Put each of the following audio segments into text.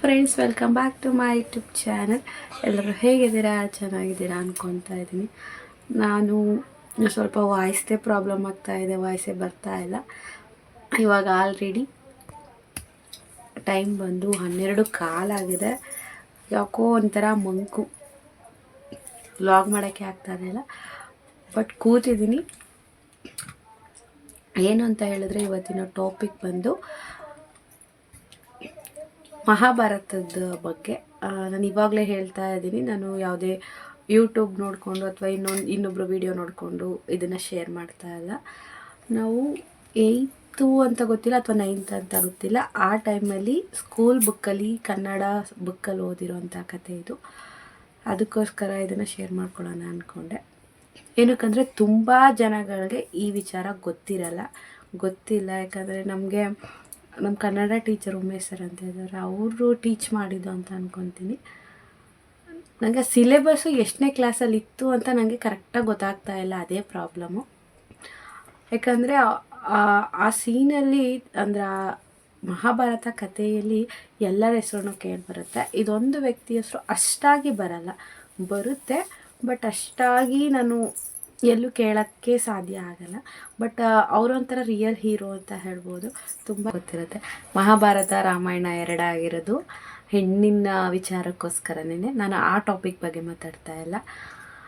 Friends welcome back to my YouTube channel ಎಲ್ಲರೂ ಹೇಗಿದ್ದೀರಾ? ಚೆನ್ನಾಗಿದ್ದೀರಾ ಅಂದ್ಕೊತಾ ಇದ್ದೀನಿ. ನಾನು ಸ್ವಲ್ಪ ವಾಯ್ಸ್ದೇ ಪ್ರಾಬ್ಲಮ್ ಆಗ್ತಾ ಇದೆ ವಾಯ್ಸೇ ಬರ್ತಾ ಇಲ್ಲ. ಇವಾಗ ಆಲ್ರೆಡಿ ಟೈಮ್ ಬಂದು ಹನ್ನೆರಡು ಕಾಲಾಗಿದೆ ಯಾಕೋ ಒಂಥರ ಮಂಕು. ವ್ಲಾಗ್ ಮಾಡೋಕ್ಕೆ ಆಗ್ತಾ ಇರಲಿಲ್ಲ ಬಟ್ ಕೂತಿದ್ದೀನಿ. ಏನು ಅಂತ ಹೇಳಿದ್ರೆ ಇವತ್ತಿನ ಟಾಪಿಕ್ ಬಂದು ಮಹಾಭಾರತದ ಬಗ್ಗೆ ನಾನು ಇವಾಗಲೇ ಹೇಳ್ತಾ ಇದ್ದೀನಿ. ನಾನು ಯಾವುದೇ ಯೂಟ್ಯೂಬ್ ನೋಡಿಕೊಂಡು ಅಥವಾ ಇನ್ನೊಂದು ಇನ್ನೊಬ್ಬರು ವಿಡಿಯೋ ನೋಡಿಕೊಂಡು ಇದನ್ನು ಶೇರ್ ಮಾಡ್ತಾ ಇಲ್ಲ. ನಾವು ಏಯ್ತು ಅಂತ ಗೊತ್ತಿಲ್ಲ ಅಥವಾ ನೈನ್ತ್ ಅಂತ ಗೊತ್ತಿಲ್ಲ. ಆ ಟೈಮಲ್ಲಿ ಸ್ಕೂಲ್ ಬುಕ್ಕಲ್ಲಿ ಕನ್ನಡ ಬುಕ್ಕಲ್ಲಿ ಓದಿರೋಂಥ ಕತೆ ಇದು. ಅದಕ್ಕೋಸ್ಕರ ಇದನ್ನು ಶೇರ್ ಮಾಡ್ಕೊಳ್ಳೋಣ ಅಂದ್ಕೊಂಡೆ ಏನಕ್ಕಂದರೆ ತುಂಬ ಜನಗಳಿಗೆ ಈ ವಿಚಾರ ಗೊತ್ತಿರಲ್ಲ. ಗೊತ್ತಿಲ್ಲ ಯಾಕಂದರೆ ನಮಗೆ ನಮ್ಮ ಕನ್ನಡ ಟೀಚರ್ ಉಮೇಶ್ ಸರ್ ಅಂತ ಇದ್ದಾರೆ. ಅವರು ಟೀಚ್ ಮಾಡಿದ್ದು ಅಂತ ಅಂದ್ಕೊತೀನಿ ನನಗೆ ಸಿಲೆಬಸ್ಸು ಎಷ್ಟನೇ ಕ್ಲಾಸಲ್ಲಿ ಇತ್ತು ಅಂತ ನನಗೆ ಕರೆಕ್ಟಾಗಿ ಗೊತ್ತಾಗ್ತಾ ಇಲ್ಲ, ಅದೇ ಪ್ರಾಬ್ಲಮ್ಮು ಯಾಕಂದರೆ ಆ ಸೀನಲ್ಲಿ ಅಂದ್ರೆ ಆ ಮಹಾಭಾರತ ಕಥೆಯಲ್ಲಿ ಎಲ್ಲರ ಹೆಸರು ಕೇಳಿಬರುತ್ತೆ ಇದೊಂದು ವ್ಯಕ್ತಿ ಹೆಸರು ಅಷ್ಟಾಗಿ ಬರಲ್ಲ. ಬರುತ್ತೆ ಬಟ್ ಅಷ್ಟಾಗಿ ನಾನು ಎಲ್ಲೂ ಕೇಳೋಕ್ಕೆ ಸಾಧ್ಯ ಆಗಲ್ಲ. ಬಟ್ ಅವರೊಂಥರ ರಿಯಲ್ ಹೀರೋ ಅಂತ ಹೇಳ್ಬೋದು. ತುಂಬ ಗೊತ್ತಿರುತ್ತೆ. ಮಹಾಭಾರತ ರಾಮಾಯಣ ಎರಡಾಗಿರೋದು. ಹೆಣ್ಣಿನ ವಿಚಾರಕ್ಕೋಸ್ಕರನೇ ನಾನು ಆ ಟಾಪಿಕ್ ಬಗ್ಗೆ ಮಾತಾಡ್ತಾ ಇಲ್ಲ.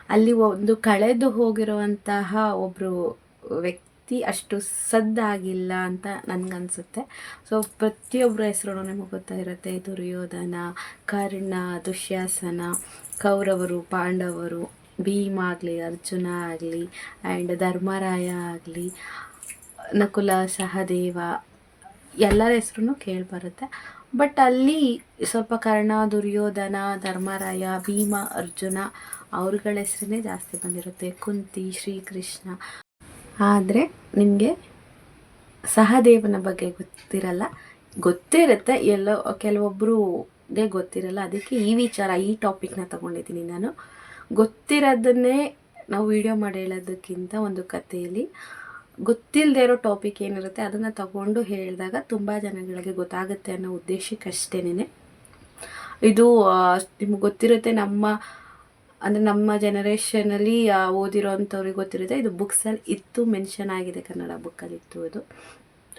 ಅಲ್ಲಿ ಒಂದು ಕಳೆದು ಹೋಗಿರುವಂತಹ ಒಬ್ಬರು ವ್ಯಕ್ತಿ ಅಷ್ಟು ಸದ್ದಾಗಿಲ್ಲ ಅಂತ ನನಗನ್ಸುತ್ತೆ. ಸೊ ಪ್ರತಿಯೊಬ್ಬರ ಹೆಸರು ನಮಗೆ ಗೊತ್ತಾಗಿರುತ್ತೆ. ದುರ್ಯೋಧನ, ಕರ್ಣ, ದುಶ್ಯಾಸನ, ಕೌರವರು, ಪಾಂಡವರು. ಭೀಮ ಆಗಲಿ, ಅರ್ಜುನ ಆಗಲಿ ಆ್ಯಂಡ್ ಧರ್ಮರಾಯ ಆಗಲಿ, ನಕುಲ ಸಹದೇವ, ಎಲ್ಲರ ಹೆಸ್ರು ಕೇಳಿಬರುತ್ತೆ ಬಟ್ ಅಲ್ಲಿ ಸ್ವಲ್ಪ ಕರ್ಣ, ದುರ್ಯೋಧನ, ಧರ್ಮರಾಯ, ಭೀಮ, ಅರ್ಜುನ ಅವ್ರಗಳ ಹೆಸರೇ ಜಾಸ್ತಿ ಬಂದಿರುತ್ತೆ. ಕುಂತಿ, ಶ್ರೀಕೃಷ್ಣ. ಆದರೆ ನಿಮಗೆ ಸಹದೇವನ ಬಗ್ಗೆ ಗೊತ್ತಿರಲ್ಲ. ಗೊತ್ತೇ ಇರುತ್ತೆ ಎಲ್ಲೋ ಕೆಲವೊಬ್ಬರಿಗೆ ಗೊತ್ತಿರಲ್ಲ. ಅದಕ್ಕೆ ಈ ವಿಚಾರ, ಈ ಟಾಪಿಕ್ನ ತಗೊಂಡಿದ್ದೀನಿ ನಾನು. ಗೊತ್ತಿರೋದನ್ನೇ ನಾವು ವಿಡಿಯೋ ಮಾಡಿ ಹೇಳೋದಕ್ಕಿಂತ ಒಂದು ಕಥೆಯಲ್ಲಿ. ಗೊತ್ತಿಲ್ಲದೆ ಇರೋ ಟಾಪಿಕ್ ಏನಿರುತ್ತೆ ಅದನ್ನು ತಗೊಂಡು ಹೇಳಿದಾಗ ತುಂಬ ಜನಗಳಿಗೆ ಗೊತ್ತಾಗುತ್ತೆ ಅನ್ನೋ ಉದ್ದೇಶಕ್ಕಷ್ಟೇನೆ ಇದು ನಿಮ್ಗೆ ಗೊತ್ತಿರುತ್ತೆ ನಮ್ಮ, ಅಂದರೆ ನಮ್ಮ ಜನರೇಷನಲ್ಲಿ ಓದಿರೋ ಅಂಥವ್ರಿಗೆ ಗೊತ್ತಿರುತ್ತೆ, ಇದು ಬುಕ್ಸಲ್ಲಿ ಇತ್ತು ಮೆನ್ಷನ್ ಆಗಿದೆ ಕನ್ನಡ ಬುಕ್ಕಲ್ಲಿ ಇತ್ತು ಇದು.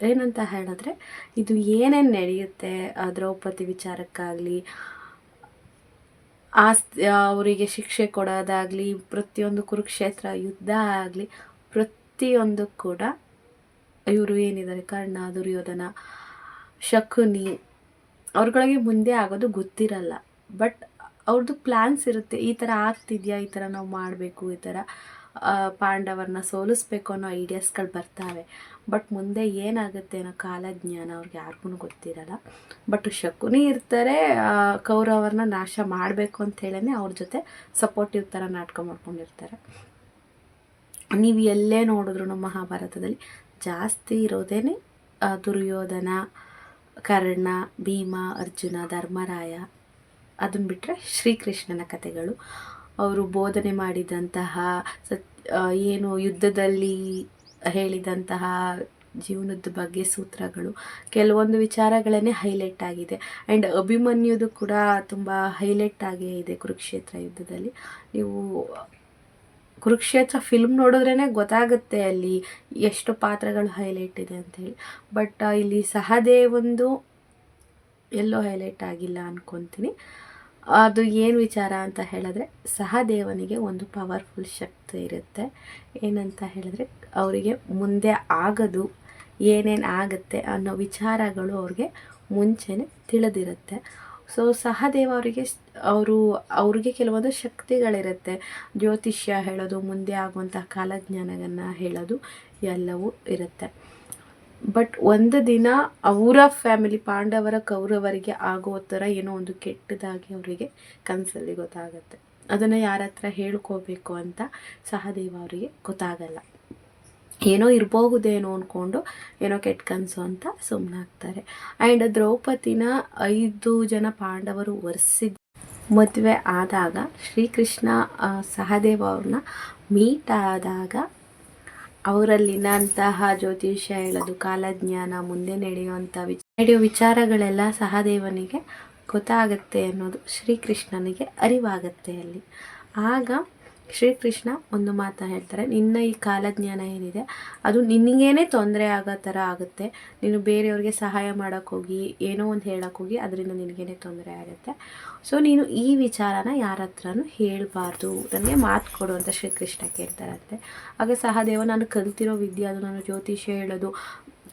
ಏನಂತ ಹೇಳಿದ್ರೆ, ಇದು ಏನೇನು ನಡೆಯುತ್ತೆ ದ್ರೌಪದಿ ವಿಚಾರಕ್ಕಾಗಲಿ ಆಸ್ತಿ ಅವರಿಗೆ ಶಿಕ್ಷೆ ಕೊಡೋದಾಗಲಿ, ಪ್ರತಿಯೊಂದು ಕುರುಕ್ಷೇತ್ರ ಯುದ್ಧ ಆಗಲಿ, ಪ್ರತಿಯೊಂದು ಕೂಡ ಇವರು ಏನಿದ್ದಾರೆ? ಕರ್ಣ, ದುರ್ಯೋಧನ, ಶಕುನಿ, ಅವ್ರಗಳಿಗೆ ಮುಂದೆ ಆಗೋದು ಗೊತ್ತಿರಲ್ಲ. ಬಟ್ ಅವ್ರದ್ದು ಪ್ಲ್ಯಾನ್ಸ್ ಇರುತ್ತೆ. ಈ ಥರ ಆಗ್ತಿದೆಯಾ? ಈ ಥರ ನಾವು ಮಾಡಬೇಕು, ಈ ಥರ. ಪಾಂಡವರನ್ನ ಸೋಲಿಸ್ಬೇಕು ಅನ್ನೋ ಐಡಿಯಾಸ್ಗಳು ಬರ್ತಾವೆ. ಬಟ್ ಮುಂದೆ ಏನಾಗುತ್ತೆ ಅನ್ನೋ ಕಾಲಜ್ಞಾನ ಅವ್ರಿಗೆ ಯಾರಿಗೂ ಗೊತ್ತಿರಲ್ಲ. ಬಟ್ ಶಕುನಿ ಇರ್ತಾರೆ ಕೌರವರನ್ನ ನಾಶ ಮಾಡಬೇಕು ಅಂತ ಹೇಳೇ ಅವ್ರ ಜೊತೆ ಸಪೋರ್ಟಿವ್ ಥರ ನಾಟಕ ಮಾಡ್ಕೊಂಡಿರ್ತಾರೆ. ನೀವು ಎಲ್ಲೇ ನೋಡಿದ್ರು ಮಹಾಭಾರತದಲ್ಲಿ ಜಾಸ್ತಿ ಇರೋದೇನೆ ದುರ್ಯೋಧನ, ಕರ್ಣ, ಭೀಮ, ಅರ್ಜುನ, ಧರ್ಮರಾಯ. ಅದನ್ನು ಬಿಟ್ಟರೆ ಶ್ರೀಕೃಷ್ಣನ ಕಥೆಗಳು ಅವರು ಬೋಧನೆ ಮಾಡಿದಂತಹ ಸತ್ ಏನು ಯುದ್ಧದಲ್ಲಿ ಹೇಳಿದಂತಹ ಜೀವನದ ಬಗ್ಗೆ ಸೂತ್ರಗಳು. ಕೆಲವೊಂದು ವಿಚಾರಗಳನ್ನೇ ಹೈಲೈಟ್ ಆಗಿದೆ. ಆ್ಯಂಡ್ ಅಭಿಮನ್ಯುದು ಕೂಡ ತುಂಬ ಹೈಲೈಟ್ ಆಗೇ ಇದೆ ಕುರುಕ್ಷೇತ್ರ ಯುದ್ಧದಲ್ಲಿ. ನೀವು ಕುರುಕ್ಷೇತ್ರ ಫಿಲ್ಮ್ ನೋಡಿದ್ರೇ ಗೊತ್ತಾಗುತ್ತೆ ಅಲ್ಲಿ ಎಷ್ಟು ಪಾತ್ರಗಳು ಹೈಲೈಟ್ ಇದೆ ಅಂಥೇಳಿ ಬಟ್ ಇಲ್ಲಿ ಸಹದೇ ಒಂದು ಎಲ್ಲೋ ಹೈಲೈಟ್ ಆಗಿಲ್ಲ ಅನ್ಕೊತೀನಿ. ಅದು ಏನು ವಿಚಾರ ಅಂತ ಹೇಳಿದ್ರೆ ಸಹದೇವನಿಗೆ ಒಂದು ಪವರ್ಫುಲ್ ಶಕ್ತಿ ಇರುತ್ತೆ. ಏನಂತ ಹೇಳಿದ್ರೆ, ಅವರಿಗೆ ಮುಂದೆ ಆಗೋದು, ಏನೇನು ಆಗುತ್ತೆ ಅನ್ನೋ ವಿಚಾರಗಳು ಅವ್ರಿಗೆ ಮುಂಚೆನೇ ತಿಳಿದಿರುತ್ತೆ. ಸೊ ಸಹದೇವ ಅವರಿಗೆ ಅವರು, ಅವ್ರಿಗೆ ಕೆಲವೊಂದು ಶಕ್ತಿಗಳಿರುತ್ತೆ. ಜ್ಯೋತಿಷ್ಯ ಹೇಳೋದು, ಮುಂದೆ ಆಗುವಂಥ ಕಾಲಜ್ಞಾನವನ್ನು ಹೇಳೋದು ಎಲ್ಲವೂ ಇರುತ್ತೆ. ಬಟ್ ಒಂದು ದಿನ ಅವರ ಫ್ಯಾಮಿಲಿ ಪಾಂಡವರ ಕೌರವರಿಗೆ ಆಗೋ ಥರ ಏನೋ ಒಂದು ಕೆಟ್ಟದಾಗಿ ಅವರಿಗೆ ಕನಸಲ್ಲಿ ಗೊತ್ತಾಗುತ್ತೆ. ಅದನ್ನು ಯಾರ ಹತ್ರ ಹೇಳ್ಕೋಬೇಕು ಅಂತ ಸಹದೇವ ಅವರಿಗೆ ಗೊತ್ತಾಗಲ್ಲ. ಏನೋ ಇರಬಹುದೇನೋ ಅಂದ್ಕೊಂಡು ಏನೋ ಕೆಟ್ಟ ಕನಸು ಅಂತ ಸುಮ್ಮನಾಗ್ತಾರೆ ಆ್ಯಂಡ್ ದ್ರೌಪದಿನ ಐದು ಜನ ಪಾಂಡವರು ಒರೆಸಿದ ಮದುವೆ ಆದಾಗ ಶ್ರೀಕೃಷ್ಣ ಸಹದೇವ ಅವ್ರನ್ನ ಮೀಟ್ ಆದಾಗ ಅವರಲ್ಲಿನಂತಹ ಜ್ಯೋತಿಷ್ಯ ಹೇಳೋದು, ಕಾಲಜ್ಞಾನ, ಮುಂದೆ ನಡೆಯುವಂಥ ವಿಚ ನಡೆಯುವ ವಿಚಾರಗಳೆಲ್ಲ ಸಹದೇವನಿಗೆ ಗೊತ್ತಾಗತ್ತೆ ಅನ್ನೋದು ಶ್ರೀಕೃಷ್ಣನಿಗೆ ಅರಿವಾಗತ್ತೆ ಅಲ್ಲಿ. ಆಗ ಶ್ರೀಕೃಷ್ಣ ಒಂದು ಮಾತು ಹೇಳ್ತಾರೆ. ನಿನ್ನ ಈ ಕಾಲಜ್ಞಾನ ಏನಿದೆ, ಅದು ನಿನಗೇನೆ ತೊಂದರೆ ಆಗೋ ಥರ ಆಗುತ್ತೆ. ನೀನು ಬೇರೆಯವ್ರಿಗೆ ಸಹಾಯ ಮಾಡೋಕ್ಕೋಗಿ ಏನೋ ಒಂದು ಹೇಳೋಕ್ಕೋಗಿ ಅದರಿಂದ ನಿನಗೇನೆ ತೊಂದರೆ ಆಗುತ್ತೆ. ಸೊ ನೀನು ಈ ವಿಚಾರನ ಯಾರ ಹತ್ರನೂ ಹೇಳಬಾರ್ದು. ನನಗೆ ಮಾತು ಕೊಡು ಅಂತ ಶ್ರೀಕೃಷ್ಣ ಕೇಳ್ತಾರಂತೆ. ಆಗ ಸಹದೇವ, ನಾನು ಕಲ್ತಿರೋ ವಿದ್ಯೆ, ಅದು ನಾನು ಜ್ಯೋತಿಷ್ಯ ಹೇಳೋದು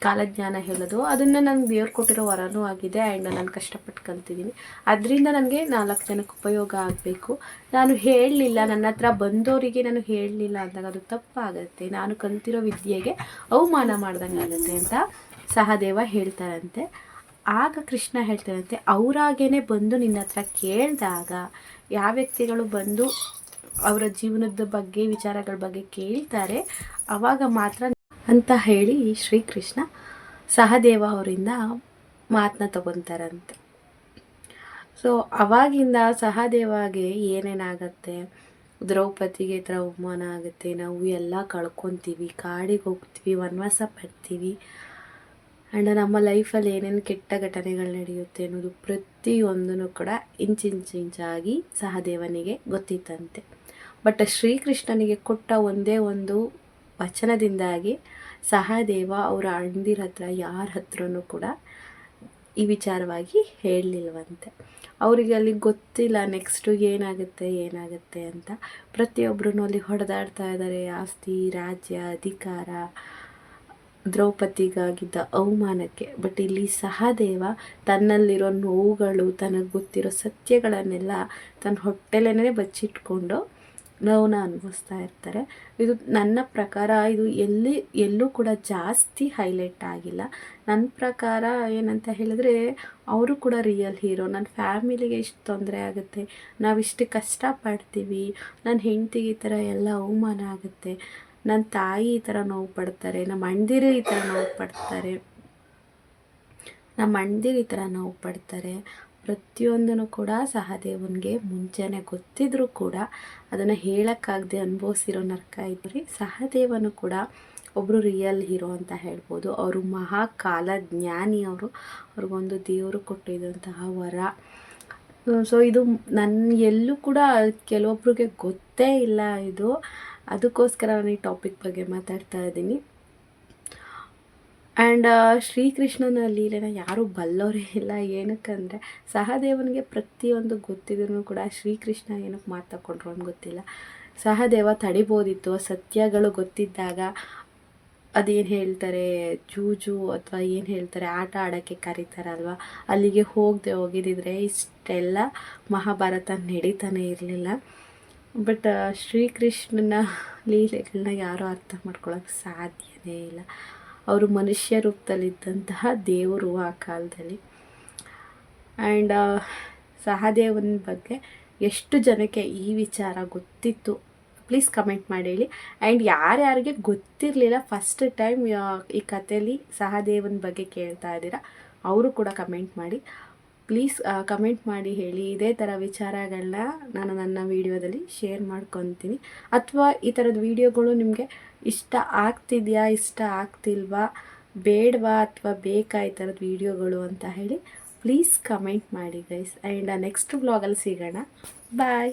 ಕಾಲಜ್ಞಾನ ಹೇಳೋದು. ಅದನ್ನು ನನಗೆ ದೇವ್ರು ಕೊಟ್ಟಿರೋ ವರನೂ ಆಗಿದೆ ಆ್ಯಂಡ್ ನಾನು ಕಷ್ಟಪಟ್ಟು ಕಲ್ತಿದ್ದೀನಿ ಅದರಿಂದ ನನಗೆ ನಾಲ್ಕು ಜನಕ್ಕೆ ಉಪಯೋಗ ಆಗಬೇಕು. ನಾನು ಹೇಳಲಿಲ್ಲ, ನನ್ನ ಹತ್ರ ಬಂದವರಿಗೆ ನಾನು ಹೇಳಲಿಲ್ಲ ಅಂದಾಗ ಅದು ತಪ್ಪಾಗುತ್ತೆ. ನಾನು ಕಲ್ತಿರೋ ವಿದ್ಯೆಗೆ ಅವಮಾನ ಮಾಡ್ದಂಗೆ ಆಗುತ್ತೆ ಅಂತ ಸಹದೇವ ಹೇಳ್ತಾರಂತೆ. ಆಗ ಕೃಷ್ಣ ಹೇಳ್ತಾರಂತೆ ಅವರಾಗೇ ಬಂದು ನಿನ್ನ ಹತ್ರ ಕೇಳಿದಾಗ, ಯಾವ ವ್ಯಕ್ತಿಗಳು ಬಂದು ಅವರ ಜೀವನದ ಬಗ್ಗೆ, ವಿಚಾರಗಳ ಬಗ್ಗೆ ಕೇಳ್ತಾರೆ ಆವಾಗ ಮಾತ್ರ ಅಂತ ಹೇಳಿ ಶ್ರೀಕೃಷ್ಣ ಸಹದೇವ ಅವರಿಂದ ಮಾತನ್ನ ತಗೊತಾರಂತೆ. ಸೊ ಅವಾಗಿಂದ ಸಹದೇವಾಗೆ ಏನೇನಾಗತ್ತೆ? ದ್ರೌಪದಿಗೆ ಥರ ಅವಮಾನ ಆಗುತ್ತೆ, ನಾವು ಎಲ್ಲ ಕಳ್ಕೊತೀವಿ, ಕಾಡಿಗೆ ಹೋಗ್ತೀವಿ, ವನವಾಸ ಪಡ್ತೀವಿ. ಆ್ಯಂಡ್ ನಮ್ಮ ಲೈಫಲ್ಲಿ ಏನೇನು ಕೆಟ್ಟ ಘಟನೆಗಳು ನಡೆಯುತ್ತೆ ಅನ್ನೋದು ಪ್ರತಿಯೊಂದೂ ಕೂಡ ಇಂಚಿಂಚಿಂಚಾಗಿ ಸಹದೇವನಿಗೆ ಗೊತ್ತಿತ್ತಂತೆ. ಬಟ್ ಶ್ರೀಕೃಷ್ಣನಿಗೆ ಕೊಟ್ಟ ಒಂದೇ ಒಂದು ವಚನದಿಂದಾಗಿ ಸಹದೇವ ಅವರ ಅಣ್ಣದಿರ ಹತ್ರ ಯಾರ ಹತ್ರನೂ ಕೂಡ ಈ ವಿಚಾರವಾಗಿ ಹೇಳಲಿಲ್ವಂತೆ. ಅವರಿಗೆ ಅಲ್ಲಿ ಗೊತ್ತಿಲ್ಲ ನೆಕ್ಸ್ಟು ಏನಾಗುತ್ತೆ ಏನಾಗುತ್ತೆ ಅಂತ. ಪ್ರತಿಯೊಬ್ಬರೂ ಅಲ್ಲಿ ಹೊಡೆದಾಡ್ತಾ ಇದ್ದಾರೆ ಆಸ್ತಿ, ರಾಜ್ಯ, ಅಧಿಕಾರ, ದ್ರೌಪದಿಗಾಗಿದ್ದ ಅವಮಾನಕ್ಕೆ. ಬಟ್ ಇಲ್ಲಿ ಸಹದೇವ ತನ್ನಲ್ಲಿರೋ ನೋವುಗಳು, ತನಗೆ ಗೊತ್ತಿರೋ ಸತ್ಯಗಳನ್ನೆಲ್ಲ ತನ್ನ ಹೊಟ್ಟೆಲೇ ಬಚ್ಚಿಟ್ಕೊಂಡು ನೋವನ್ನ ಅನುಭವಿಸ್ತಾ ಇರ್ತಾರೆ. ಇದು ನನ್ನ ಪ್ರಕಾರ ಇದು ಎಲ್ಲಿ, ಎಲ್ಲೂ ಕೂಡ ಜಾಸ್ತಿ ಹೈಲೈಟ್ ಆಗಿಲ್ಲ. ನನ್ನ ಪ್ರಕಾರ ಏನಂತ ಹೇಳಿದ್ರೆ ಅವರು ಕೂಡ ರಿಯಲ್ ಹೀರೋ ನನ್ನ ಫ್ಯಾಮಿಲಿಗೆ ಇಷ್ಟು ತೊಂದರೆ ಆಗುತ್ತೆ. ನಾವಿಷ್ಟು ಕಷ್ಟಪಡ್ತೀವಿ ನನ್ನ ಹೆಂಡತಿಗೆ ಈ ಥರ ಎಲ್ಲ ಅವಮಾನ ಆಗುತ್ತೆ. ನನ್ನ ತಾಯಿ ಈ ಥರ ನೋವು ಪಡ್ತಾರೆ. ನಮ್ಮ ಅಣ್ಣದಿರು ಈ ಥರ ನೋವು ಪಡ್ತಾರೆ. ನಮ್ಮ ಅಣ್ಣದಿರು ಈ ಥರ ನೋವು ಪಡ್ತಾರೆ. ಪ್ರತಿಯೊಂದನ್ನು ಕೂಡ ಸಹದೇವನಿಗೆ ಮುಂಚೆನೆ ಗೊತ್ತಿದ್ರೂ ಕೂಡ ಅದನ್ನು ಹೇಳೋಕ್ಕಾಗದೆ ಅನುಭವಿಸಿರೋ ನರ್ಕ ಇದ್ರಿ ಸಹದೇವನು ಕೂಡ ಒಬ್ಬರು ರಿಯಲ್ ಹೀರೋ ಅಂತ ಹೇಳ್ಬೋದು. ಅವರು ಮಹಾಕಾಲ ಜ್ಞಾನಿ ಅವರು. ಅವ್ರಿಗೊಂದು ದೇವರು ಕೊಟ್ಟಿದ್ದಂತಹ ವರ. ಸೊ ಇದು ನನ್ನ ಎಲ್ಲೂ ಕೂಡ ಕೆಲವೊಬ್ರಿಗೆ ಗೊತ್ತೇ ಇಲ್ಲ ಇದು. ಅದಕ್ಕೋಸ್ಕರ ನಾನು ಈ ಟಾಪಿಕ್ ಬಗ್ಗೆ ಮಾತಾಡ್ತಾ ಇದ್ದೀನಿ. ಆ್ಯಂಡ್ ಶ್ರೀಕೃಷ್ಣನ ಲೀಲೆನ ಯಾರೂ ಬಲ್ಲವರೇ ಇಲ್ಲ. ಏನಕ್ಕಂದರೆ, ಸಹದೇವನಿಗೆ ಪ್ರತಿಯೊಂದು ಗೊತ್ತಿದ್ರು ಕೂಡ ಶ್ರೀಕೃಷ್ಣ ಏನಕ್ಕೆ ಮಾತಾಕೊಂಡ್ರು ಅಂತ ಗೊತ್ತಿಲ್ಲ. ಸಹದೇವ ತಡಿಬೋದಿತ್ತು. ಸತ್ಯಗಳು ಗೊತ್ತಿದ್ದಾಗ ಅದೇನು ಹೇಳ್ತಾರೆ, ಜೂಜು ಅಥವಾ ಏನು ಹೇಳ್ತಾರೆ, ಆಟ ಆಡೋಕ್ಕೆ ಕರೀತಾರಲ್ವ? ಅಲ್ಲಿಗೆ ಹೋಗದೆ ಹೋಗಿದ್ದಿದ್ರೆ ಇಷ್ಟೆಲ್ಲ ಮಹಾಭಾರತ ನಡೀತಾನೆ ಇರಲಿಲ್ಲ. ಬಟ್ ಶ್ರೀಕೃಷ್ಣನ ಲೀಲೆಗಳನ್ನ ಯಾರೂ ಅರ್ಥ ಮಾಡ್ಕೊಳ್ಳೋಕೆ ಸಾಧ್ಯವೇ ಇಲ್ಲ. ಅವರು ಮನುಷ್ಯ ರೂಪದಲ್ಲಿದ್ದಂತಹ ದೇವರು ಆ ಕಾಲದಲ್ಲಿ. ಆ್ಯಂಡ್ ಸಹದೇವನ ಬಗ್ಗೆ ಎಷ್ಟು ಜನಕ್ಕೆ ಈ ವಿಚಾರ ಗೊತ್ತಿತ್ತು ಪ್ಲೀಸ್ ಕಮೆಂಟ್ ಮಾಡಿ ಹೇಳಿ. ಆ್ಯಂಡ್ ಯಾರ್ಯಾರಿಗೆ ಗೊತ್ತಿರಲಿಲ್ಲ ಫಸ್ಟ್ ಟೈಮ್ ಈ ಕಥೆಯಲ್ಲಿ ಸಹದೇವನ ಬಗ್ಗೆ ಕೇಳ್ತಾ ಇದ್ದೀರಾ, ಅವರು ಕೂಡ ಕಮೆಂಟ್ ಮಾಡಿ. ಪ್ಲೀಸ್ ಕಮೆಂಟ್ ಮಾಡಿ ಹೇಳಿ. ಇದೇ ಥರ ವಿಚಾರಗಳನ್ನ ನಾನು ನನ್ನ ವೀಡಿಯೋದಲ್ಲಿ ಶೇರ್ ಮಾಡ್ಕೊತೀನಿ. ಅಥವಾ ಈ ಥರದ ವೀಡಿಯೋಗಳು ನಿಮಗೆ ಇಷ್ಟ ಆಗ್ತಿದೆಯಾ, ಇಷ್ಟ ಆಗ್ತಿಲ್ವಾ, ಬೇಡವಾ ಅಥವಾ ಬೇಕಾ ಈ ಥರದ ವೀಡಿಯೋಗಳು ಅಂತ ಹೇಳಿ ಪ್ಲೀಸ್ ಕಮೆಂಟ್ ಮಾಡಿ ಗೈಸ್ ಆ್ಯಂಡ್ ನೆಕ್ಸ್ಟ್ ಬ್ಲಾಗಲ್ಲಿ ಸಿಗೋಣ. ಬಾಯ್